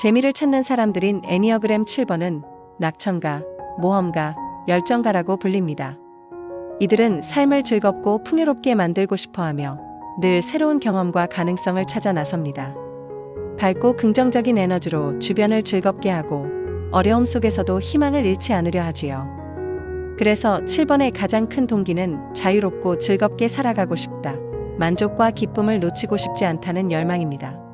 재미를 찾는 사람들인 애니어그램 7번은 낙천가, 모험가, 열정가라고 불립니다. 이들은 삶을 즐겁고 풍요롭게 만들고 싶어 하며 늘 새로운 경험과 가능성을 찾아 나섭니다. 밝고 긍정적인 에너지로 주변을 즐겁게 하고 어려움 속에서도 희망을 잃지 않으려 하지요. 그래서 7번의 가장 큰 동기는 자유롭고 즐겁게 살아가고 싶다. 만족과 기쁨을 놓치고 싶지 않다는 열망입니다.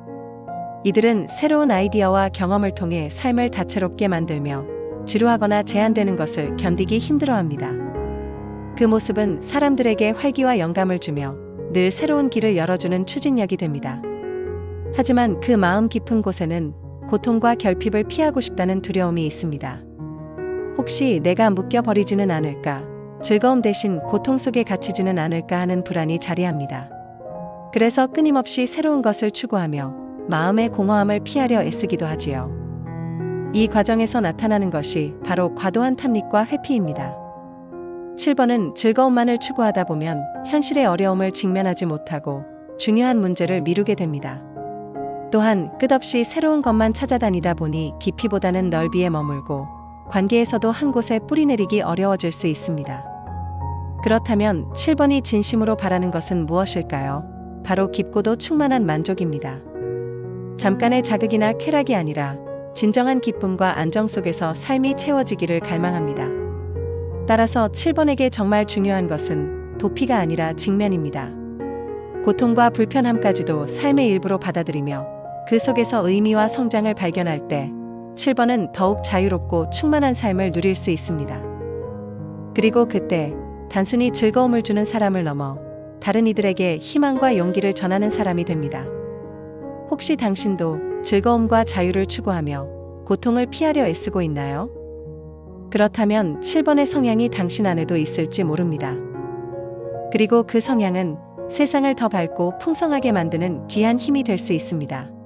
이들은 새로운 아이디어와 경험을 통해 삶을 다채롭게 만들며 지루하거나 제한되는 것을 견디기 힘들어 합니다. 그 모습은 사람들에게 활기와 영감을 주며 늘 새로운 길을 열어주는 추진력이 됩니다. 하지만 그 마음 깊은 곳에는 고통과 결핍을 피하고 싶다는 두려움이 있습니다. 혹시 내가 묶여버리지는 않을까, 즐거움 대신 고통 속에 갇히지는 않을까 하는 불안이 자리합니다. 그래서 끊임없이 새로운 것을 추구하며 마음의 공허함을 피하려 애쓰기도 하지요. 이 과정에서 나타나는 것이 바로 과도한 탐닉과 회피입니다. 7번은 즐거움만을 추구하다 보면 현실의 어려움을 직면하지 못하고 중요한 문제를 미루게 됩니다. 또한 끝없이 새로운 것만 찾아다니다 보니 깊이보다는 넓이에 머물고 관계에서도 한 곳에 뿌리내리기 어려워질 수 있습니다. 그렇다면 7번이 진심으로 바라는 것은 무엇일까요? 바로 깊고도 충만한 만족입니다. 잠깐의 자극이나 쾌락이 아니라 진정한 기쁨과 안정 속에서 삶이 채워지기를 갈망합니다. 따라서 7번에게 정말 중요한 것은 도피가 아니라 직면입니다. 고통과 불편함까지도 삶의 일부로 받아들이며 그 속에서 의미와 성장을 발견할 때 7번은 더욱 자유롭고 충만한 삶을 누릴 수 있습니다. 그리고 그때 단순히 즐거움을 주는 사람을 넘어 다른 이들에게 희망과 용기를 전하는 사람이 됩니다. 혹시 당신도 즐거움과 자유를 추구하며 고통을 피하려 애쓰고 있나요? 그렇다면 7번의 성향이 당신 안에도 있을지 모릅니다. 그리고 그 성향은 세상을 더 밝고 풍성하게 만드는 귀한 힘이 될 수 있습니다.